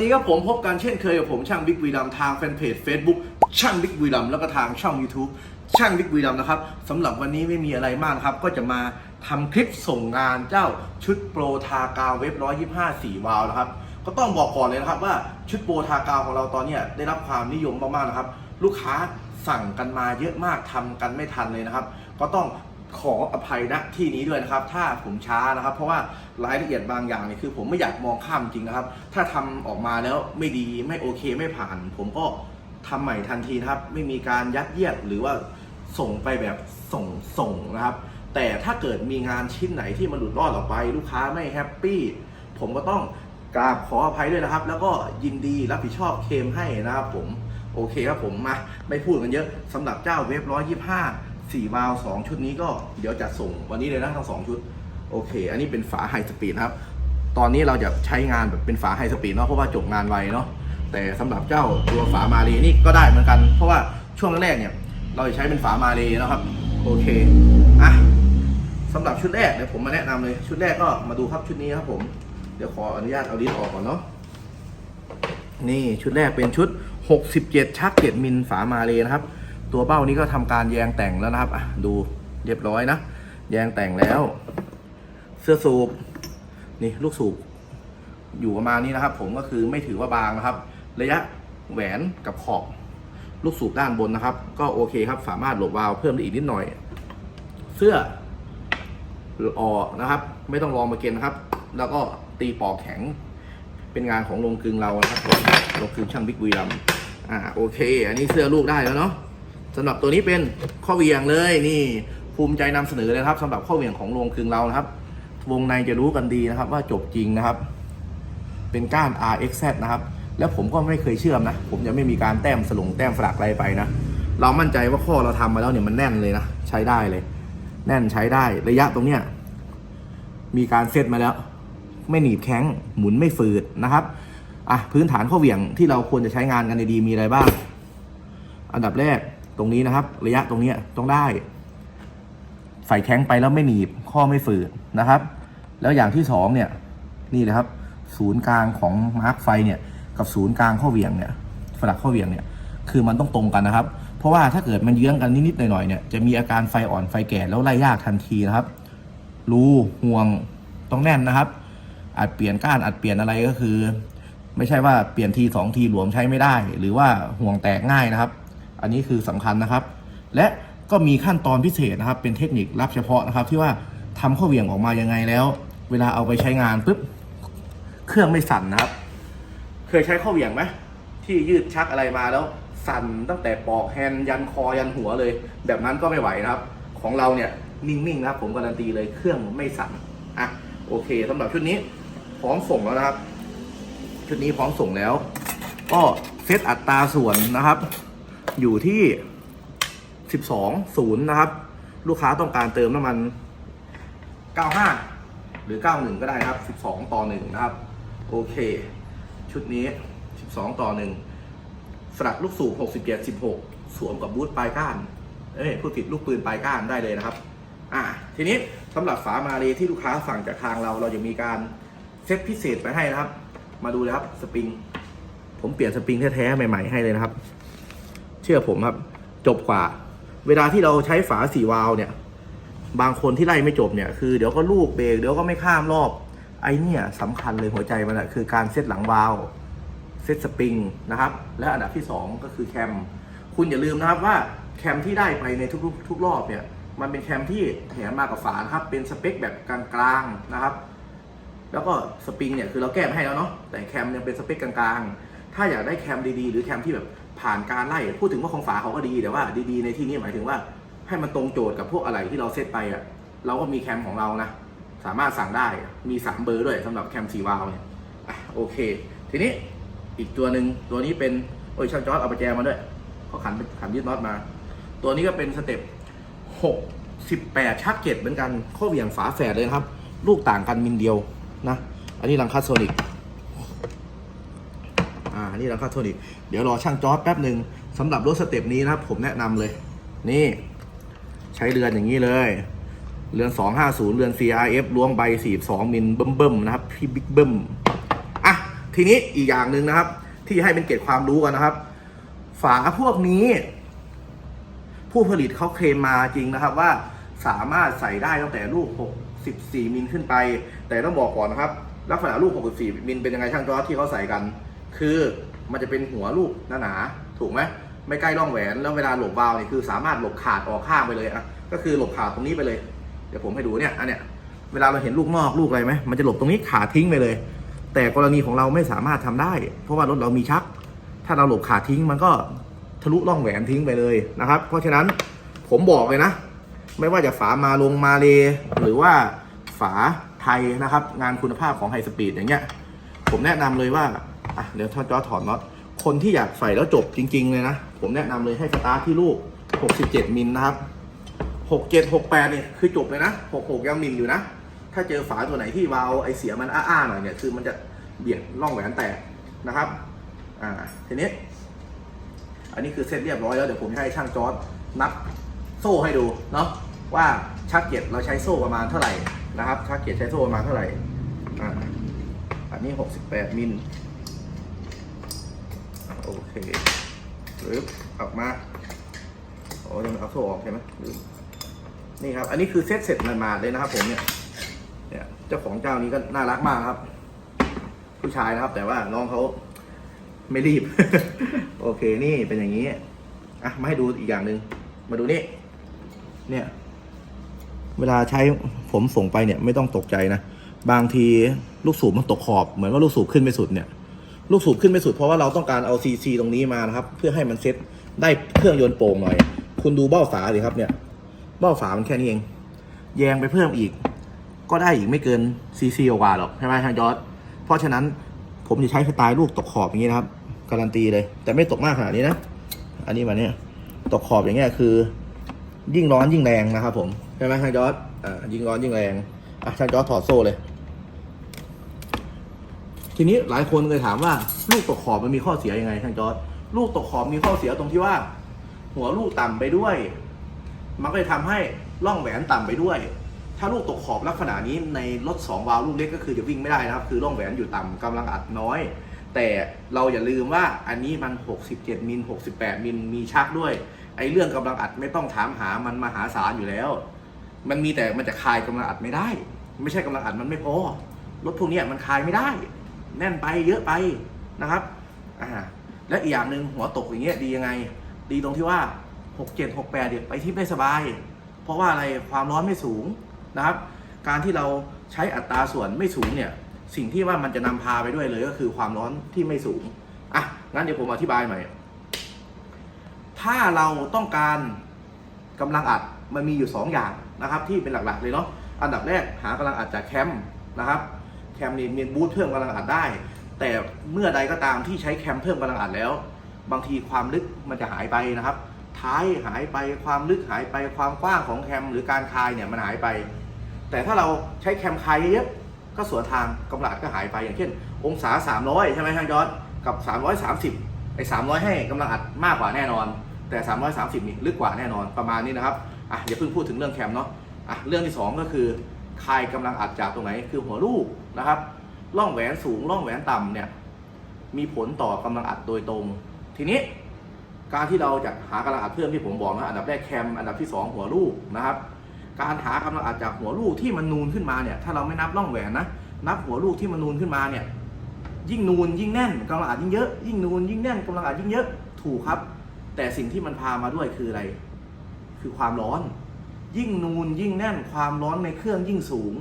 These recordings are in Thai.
วัสดีครับผมพบกันเช่นเคยกับผมช่างบิ๊กวีดัมทางแฟนเพจ Facebook ช่างบิ๊กวีดัมแล้วก็ทางช่อง YouTube ช่างบิ๊กวีดัมนะครับสำหรับวันนี้ไม่มีอะไรมากครับ ก็จะมาทำคลิปส่งงานเจ้าชุดโปรทากาวเว็บ 125 4 วาล์วนะครับ ก็ต้องบอกก่อนเลยนะครับว่าชุดโปรทากาวของเราตอนนี้ได้รับความนิยมมากๆนะครับ ลูกค้าสั่งกันมาเยอะมากทำกันไม่ทันเลยนะครับ ก็ต้อง ขออภัยณที่นี้ด้วยนะครับ ถ้าผมช้านะครับ เพราะว่ารายละเอียดบางอย่างเนี่ยคือผมไม่อยากมองข้ามจริงนะครับ ถ้าทำออกมาแล้วไม่ดีไม่โอเคไม่ผ่าน ผมก็ทำใหม่ทันทีนะครับ ไม่มีการยัดเยียดหรือว่าส่งไปแบบส่งส่งนะครับ แต่ถ้าเกิดมีงานชิ้นไหนที่มันหลุดรอดออกไป ลูกค้าไม่แฮปปี้ผมก็ต้องกราบขออภัยด้วยนะครับ แล้วก็ยินดีรับผิดชอบเคมให้นะครับผมโอเคครับผมมาไม่พูดกันเยอะสำหรับเจ้าเว็บร้อยยี่ห้า สี่วาล์วสองชุดนี้ก็เดี๋ยวจะส่งวันนี้เลยนะทั้งสองชุด โอเค อันนี้เป็นฝาไฮสปีดนะครับ ตอนนี้เราจะใช้งานแบบเป็นฝาไฮสปีดเนาะเพราะว่าจบงานไวเนาะแต่สำหรับเจ้าตัวฝามาเลนี่ก็ได้เหมือนกัน เพราะว่าช่วงแรกเนี่ยเราจะใช้เป็นฝามาเลนะครับโอเคอะสำหรับชุดแรกเดี๋ยวผมมาแนะนำเลยชุดแรกก็มาดูครับชุดนี้ครับผมเดี๋ยวขออนุญาตเอาลิ้นออกก่อนเนาะนี่ชุดแรกเป็นชุด 67 ชัก 7 มิลฝามาเลนะครับ ตัวเป้านี้ก็ทำการแยงแต่งแล้วนะครับอะดูเรียบร้อยนะ แยงแต่งแล้ว เสื้อสูบนี่ลูกสูบอยู่ประมาณนี้นะครับ ผมก็คือไม่ถือว่าบางนะครับ ระยะแหวนกับขอบลูกสูบด้านบนนะครับ ก็โอเคครับ สามารถหลบวาล์วเพิ่มได้อีกนิดหน่อย เสื้อออนะครับ ไม่ต้องรอมาเกณฑ์นะครับ แล้วก็ตีปอกแข็ง เป็นงานของโรงกลึงเรานะครับโรงกลึงช่างบิ๊กวีรัมอ่าโอเค อันนี้เสื้อลูกได้แล้วเนาะ สำหรับตัวนี้เป็นข้อเหวียงเลยนี่ภูมิใจนำเสนอเลยครับสำหรับข้อเหวียงของโรงกลึงเรานะครับ วงในจะรู้กันดีนะครับ ว่าจบจริงนะครับ เป็นก้าน RXZ นะครับ แล้วผมก็ไม่เคยเชื่อมนะ ผมจะไม่มีการแต้มสลงแต้มสลักอะไรไปนะ เรามั่นใจว่าข้อเราทำมาแล้วเนี่ยมันแน่นเลยนะ ใช้ได้เลย แน่นใช้ได้ระยะตรงเนี้ยมีการเซตมาแล้ว ไม่หนีบแข็งหมุนไม่ฝืดนะครับอะพื้นฐานข้อเหวี่ยงที่เราควรจะใช้งานกันดีๆมีอะไรบ้าง อันดับแรก ตรงนี้นะครับ ระยะตรงนี้ต้องได้ ใส่แข็งไปแล้วไม่หนีบข้อไม่ฝืดนะครับ แล้วอย่างที่สองเนี่ย นี่เลยครับ ศูนย์กลางของมาร์กไฟเนี่ย กับศูนย์กลางข้อเหวี่ยงเนี่ยฝลักข้อเหวี่ยงเนี่ย คือมันต้องตรงกันนะครับ เพราะว่าถ้าเกิดมันเยื้องกันนิดๆหน่อยๆเนี่ยจะมีอาการไฟอ่อนไฟแก่แล้วไล่ยากทันทีนะครับ รูห่วงต้องแน่นนะครับอาจเปลี่ยนก้านอาจเปลี่ยนอะไรก็คือ ไม่ใช่ว่าเปลี่ยนทีสองทีหลวมใช้ไม่ได้ หรือว่าห่วงแตกง่ายนะครับ อันนี้คือสำคัญนะครับ และก็มีขั้นตอนพิเศษนะครับ เป็นเทคนิคลับเฉพาะนะครับ ที่ว่าทำข้อเหวี่ยงออกมายังไงแล้ว เวลาเอาไปใช้งานปุ๊บเครื่องไม่สั่นนะครับ เคยใช้ข้อเหวี่ยงไหมที่ยืดชักอะไรมาแล้วสั่นตั้งแต่ปอกแฮนยันคอยันหัวเลย แบบนั้นก็ไม่ไหวนะครับ ของเราเนี่ยนิ่งๆนะครับ ผมการันตีเลยเครื่องไม่สั่นอะโอเคสำหรับชุดนี้พร้อมส่งแล้วนะครับ ชุดนี้พร้อมส่งแล้ว ก็เซตอัตราส่วนนะครับ อยู่ที่ 12ศูนย์นะครับ ลูกค้าต้องการเติมน้ำมัน 95 หรือ 91 ก็ได้นะครับ 12 ต่อ 1 นะครับ โอเค ชุดนี้ 12 ต่อ 1 สลักลูกสูบ67 16 สวมกับบูทปลายก้าน เอ้ยพูดผิดลูกปืนปลายก้านได้เลยนะครับ อ่า ทีนี้สำหรับฝามาเลที่ลูกค้าสั่งจากทางเรา เราจะมีการเซ็ตพิเศษไปให้นะครับ มาดูเลยครับ สปริง ผมเปลี่ยนสปริงแท้ๆใหม่ ๆ ให้เลยนะครับ เชื่อผมครับ จบกว่า เวลาที่เราใช้ฝาสี่วาล์วเนี่ย บางคนที่ไล่ไม่จบเนี่ยคือเดี๋ยวก็ลูกเบรกเดี๋ยวก็ไม่ข้ามรอบ ไอเนี่ยสำคัญเลยหัวใจมันอะคือการเซตหลังวาล์วเซตสปริงนะครับ และอันดับที่ 2 ก็คือแคม คุณอย่าลืมนะครับว่าแคมที่ได้ไปในทุกๆทุกรอบเนี่ยมันเป็นแคมที่แถมมากับฝานะครับ เป็นสเปคแบบกลางๆนะครับ แล้วก็สปริงเนี่ยคือเราแก้มให้แล้วเนาะแต่แคมยังเป็นสเปคกลางๆ ถ้าอยากได้แคมดีๆ หรือแคมที่แบบ ผ่านการไล่พูดถึงว่าของฝาเขาก็ดีแต่ว่าดีๆในที่นี้หมายถึงว่า ให้มันตรงโจทย์กับพวกอะไรที่เราเซตไปอะเราก็มีแคมของเรานะ สามารถสั่งได้มี 3 เบอร์ด้วยสำหรับแคมสีวาวเนี่ยอะโอเค ทีนี้อีกตัวหนึ่งตัวนี้เป็นโอ้ยช่างจอร์ดเอาไปแจมาด้วยเขาขันขันยึดน็อตมา ตัวนี้ก็เป็นสเต็ป6 18ชักเจ็ดเหมือนกันข้อเหวี่ยงฝาแฝดเลยครับ ลูกต่างกันมิลเดียวนะ อันนี้ลังคัสโซนิก นี่ลังคัสโซนิกเดี๋ยวรอช่างจอร์ดแป๊บหนึ่งสำหรับรถสเต็ปนี้นะครับผมแนะนำเลย นี่ ใช้เรือนอย่างนี้เลย เรือน 250 เรือน CRF ล้วงใบ 42 มิลเบิ่มๆนะครับ พี่บิ๊กเบิ่มอะ ทีนี้อีกอย่างหนึ่งนะครับ ที่ให้เป็นเกร็ดความรู้กันนะครับ ฝาพวกนี้ ผู้ผลิตเขาเคลมมาจริงนะครับว่าสามารถใส่ได้ตั้งแต่ลูก 64 มิลขึ้นไป แต่ต้องบอกก่อนนะครับ ลักษณะลูก 64 มิลเป็นยังไงช่างจอที่เขาใส่กัน คือมันจะเป็นหัวลูกหนาๆถูกไหมไม่ใกล้ร่องแหวนแล้วเวลาหลบวาล์วเนี่ยคือสามารถหลบขาดออกข้างไปเลยอะก็คือหลบขาดตรงนี้ไปเลย เดี๋ยวผมให้ดูเนี่ยอันเนี้ยเวลาเราเห็นลูกนอกลูกอะไรไหมมันจะหลบตรงนี้ขาดทิ้งไปเลย แต่กรณีของเราไม่สามารถทำได้ เพราะว่ารถเรามีชัก ถ้าเราหลบขาทิ้งมันก็ทะลุร่องแหวนทิ้งไปเลยนะครับ เพราะฉะนั้นผมบอกเลยนะ ไม่ว่าจะฝามาลงมาเล หรือว่าฝาไทยนะครับ งานคุณภาพของไฮสปีดอย่างเงี้ยผมแนะนำเลยว่า อะเดี๋ยวท่านจอถอดน็อตคนที่อยากใส่แล้วจบจริง ๆ เลยนะ ผมแนะนำเลยให้สตาร์ทที่ลูก 67 มิลนะครับ 67 68 เนี่ยคือจบเลยนะ 66 ยังมิลอยู่นะ ถ้าเจอฝาตัวไหนที่วาล์วไอเสียมันอ้าๆหน่อยเนี่ยคือมันจะเบี่ยงร่องแหวนแตกนะครับ อ่า ทีนี้ อันนี้คือเซตเรียบร้อยแล้ว เดี๋ยวผมให้ช่างจอร์ดนับโซ่ให้ดูเนาะว่าชักเก็ตเราใช้โซ่ประมาณเท่าไหร่นะครับชักเก็ตใช้โซ่ประมาณเท่าไหร่ อ่า อันนี้ 68 มิล โอเคหรือออกมาโอ้ยังเอาโซ่ออกใช่ไหมนี่ครับ อันนี้คือเซ็ตเสร็จมาเลยนะครับ ผมเนี่ยเนี่ยเจ้าของเจ้านี้ก็น่ารักมากครับ ผู้ชายนะครับ แต่ว่าน้องเขาไม่รีบ โอเคนี่เป็นอย่างนี้อะมาให้ดูอีกอย่างหนึ่งมาดูนี่เนี่ย เวลาใช้ผมส่งไปเนี่ย ไม่ต้องตกใจนะ บางทีลูกสูบมันตกขอบเหมือนว่าลูกสูบขึ้นไม่สุดเนี่ย ลูกสูบขึ้นไม่สุดเพราะว่าเราต้องการเอาซีซีตรงนี้มานะครับ เพื่อให้มันเซ็ตได้เครื่องยนต์โป่งหน่อย คุณดูเบ้าฝาสิครับเนี่ย เบ้าฝามันแค่นี้เอง แยงไปเพิ่มอีก ก็ได้อีกไม่เกินซีซีกว่าหรอกใช่ไหมทางจอร์ดเพราะฉะนั้นผมจะใช้สไตล์ลูกตกขอบอย่างนี้นะครับ การันตีเลย แต่ไม่ตกมากขนาดนี้นะ อันนี้มาเนี่ยตกขอบอย่างเงี้ยคือ ยิ่งร้อนยิ่งแรงนะครับ ผมใช่ไหมทางจอร์ดอ่ายิ่งร้อนยิ่งแรงอะทางจอร์ดถอดโซ่เลย ทีนี้หลายคนเคยถามว่า ลูกตกขอบมันมีข้อเสียยังไงทางจอร์ดลูกตกขอบมีข้อเสียตรงที่ว่า หัวลูกต่ำไปด้วย มันก็จะทำให้ร่องแหวนต่ำไปด้วย ถ้าลูกตกขอบลักษณะนี้ในรถ2วาล์วลูกเล็กก็คือจะวิ่งไม่ได้นะครับ คือร่องแหวนอยู่ต่ำกำลังอัดน้อย แต่เราอย่าลืมว่าอันนี้มัน 67 มิล 68 มิลมีชักด้วยไอ้เรื่องกำลังอัดไม่ต้องถามหามันมหาศาลอยู่แล้ว มันมีแต่มันจะคายกำลังอัดไม่ได้ ไม่ใช่กำลังอัดมันไม่พอรถพวกนี้มันคายไม่ได้ แน่นไปเยอะไปนะครับอ่าและอีกอย่างหนึ่งหัวตกอย่างเงี้ยดียังไง ดีตรงที่ว่า 67 68เนี่ยวไปที่ได้สบาย เพราะว่าอะไรความร้อนไม่สูงนะครับ การที่เราใช้อัตราส่วนไม่สูงเนี่ยสิ่งที่ว่ามันจะนำพาไปด้วยเลยก็คือความร้อนที่ไม่สูงอะงั้นเดี๋ยวผมอธิบายใหม่ ถ้าเราต้องการกำลังอัดมันมีอยู่ 2 อย่างนะครับ ที่เป็นหลักๆเลยเนาะอันดับแรกหากำลังอัดจากแคมป์นะครับ คมนี่มีบูทเพิ่มกำลังอัดได้ แต่เมื่อใดก็ตามที่ใช้แคมเพิ่มกำลังอัดแล้ว บางทีความลึกมันจะหายไปนะครับ ท้ายหายไปความลึกหายไปความกว้างของแคมหรือการคลายเนี่ยมันหายไป แต่ถ้าเราใช้แคมคลายเยอะๆก็สวนทางกำลังอัดก็หายไปอย่างเช่น องศา 300 ใช่ไหมทางยอดกับ 330ไอ้300 ให้กำลังอัดมากกว่าแน่นอน แต่ 330นี่ลึกกว่าแน่นอนประมาณนี้นะครับอะอย่าเพิ่งพูดถึงเรื่องแคมเนาะอะเรื่องที่ 2 ก็คือคลายกำลังอัดจากตรงไหนคือหัวลูก นะครับร่องแหวนสูงร่องแหวนต่ำเนี่ยมีผลต่อกำลังอัดโดยตรง ทีนี้การที่เราจะหากำลังอัดเพิ่มที่ผมบอกนะอันดับแรกแคมอันดับที่ 2 หัวลูกนะครับ การหากำลังอัดจากหัวลูกที่มันนูนขึ้นมาเนี่ยถ้าเราไม่นับร่องแหวนนะนับหัวลูกที่มันนูนขึ้นมาเนี่ยยิ่งนูนยิ่งแน่นกำลังอัดยิ่งเยอะยิ่งนูนยิ่งแน่นกำลังอัดยิ่งเยอะถูกครับ แต่สิ่งที่มันพามาด้วยคืออะไร คือความร้อน ยิ่งนูนยิ่งแน่นความร้อนในเครื่องยิ่งสูง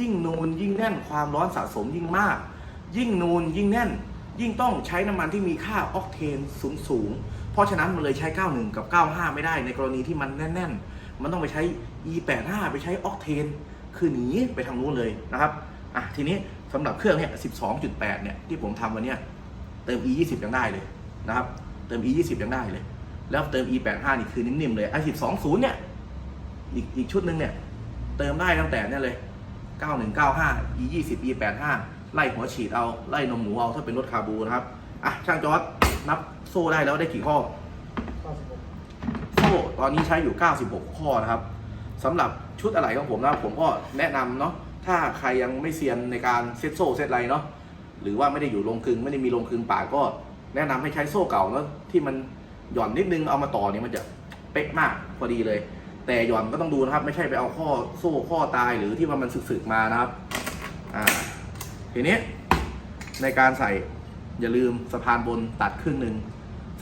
ยิ่งนูนยิ่งแน่นความร้อนสะสมยิ่งมาก ยิ่งนูนยิ่งแน่น ยิ่งต้องใช้น้ำมันที่มีค่าออกเทนสูงสูงเพราะฉะนั้นมันเลยใช้ 91 กับ 95 ไม่ได้ในกรณีที่มันแน่น ๆ มันต้องไปใช้ E85 ไปใช้ออกเทนคือหนีไปทางนู้นเลยนะครับอะทีนี้สำหรับเครื่องเนี่ย 12.8 เนี่ยที่ผมทำวันเนี้ยเติม E20 ยังได้เลยนะครับเติม E20 ยังได้เลย แล้วเติม E85 นี่คือนิ่มๆเลยไอ้12.0 เนี่ยอีกอีกชุดหนึ่งเนี่ยเติมได้ตั้งแต่เนี่ยเลย 9195 E20 E85 ไล่หัวฉีดเอาไล่นมหมูเอาถ้าเป็นรถคาบูนะครับอะช่างจอร์ดนับโซ่ได้แล้วได้กี่ข้อโซ่ตอนนี้ใช้อยู่ 96 ข้อนะครับสำหรับชุดอะไรของผมนะผมก็แนะนำเนาะถ้าใครยังไม่เซียนในการเซตโซ่เซตอะไรเนาะหรือว่าไม่ได้อยู่โรงกลึงไม่ได้มีโรงกลึงป่าก็แนะนำให้ใช้โซ่เก่าแล้วที่มันหย่อนนิดนึงเอามาต่อเนี่ยมันจะเป๊ะมากพอดีเลย แต่หย่อนก็ต้องดูนะครับ ไม่ใช่ไปเอาข้อโซ่ข้อตายหรือที่ว่ามันสึกๆมานะครับ อ่า ทีนี้ในการใส่อย่าลืมสะพานบนตัดครึ่งหนึ่ง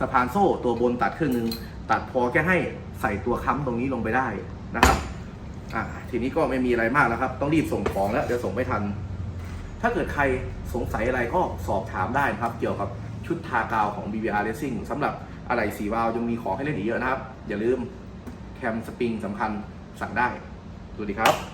สะพานโซ่ตัวบนตัดครึ่งหนึ่งตัดพอแค่ให้ใส่ตัวค้ำตรงนี้ลงไปได้นะครับ อ่า ทีนี้ก็ไม่มีอะไรมากแล้วครับ ต้องรีบส่งของแล้วเดี๋ยวส่งไม่ทัน ถ้าเกิดใครสงสัยอะไรก็สอบถามได้นะครับ เกี่ยวกับชุดทากาวของ BBR Racing สำหรับอะไรสีวาล์วยังมีของให้เล่นอีกเยอะนะครับ อย่าลืม แคมสปริงสำคัญสั่งได้สวัสดีครับ